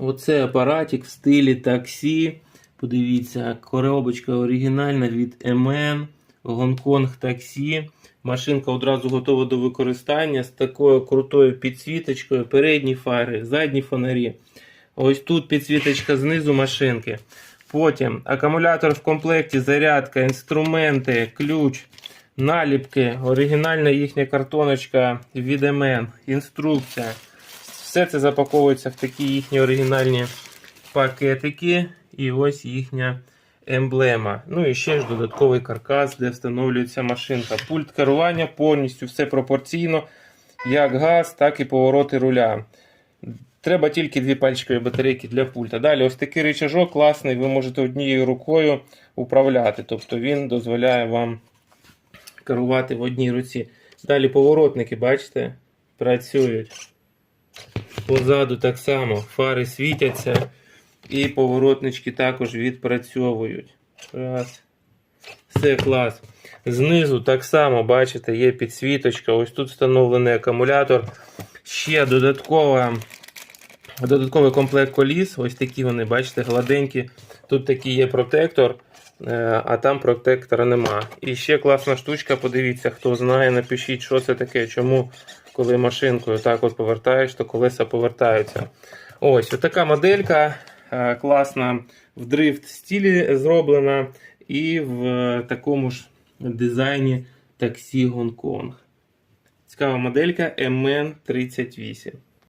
Оце апаратик в стилі таксі. Подивіться, коробочка оригінальна від MN, Гонконг таксі. Машинка одразу готова до використання з такою крутою підсвіточкою. Передні фари, задні фонарі. Ось тут підсвіточка знизу машинки. Потім акумулятор в комплекті, зарядка, інструменти, ключ, наліпки, оригінальна їхня картоночка від MN, інструкція. Все це запаковується в такі їхні оригінальні пакетики. І ось їхня емблема. Ну і ще ж додатковий каркас, де встановлюється машинка. Пульт керування повністю все пропорційно, як газ, так і повороти руля. Треба тільки дві пальчикові батарейки для пульта. Далі ось такий рычажок класний, ви можете однією рукою управляти. Тобто він дозволяє вам керувати в одній руці. Далі поворотники, бачите, працюють. Позаду так само фари світяться і поворотнички також відпрацьовують. Раз. Все клас. Знизу так само, бачите, є підсвіточка. Ось тут встановлений акумулятор. Ще додаткова, додатковий комплект коліс. Ось такі вони, бачите, гладенькі. Тут такий є протектор, е, а там протектора нема. І ще класна штучка, подивіться, хто знає, напишіть, що це таке, чому, коли машинкою так от повертаєш, то колеса повертаються. Ось така моделька. е, Класна в дрифт стілі зроблена і в е, такому ж дизайні таксі Гонконг. Цікава моделька MN38.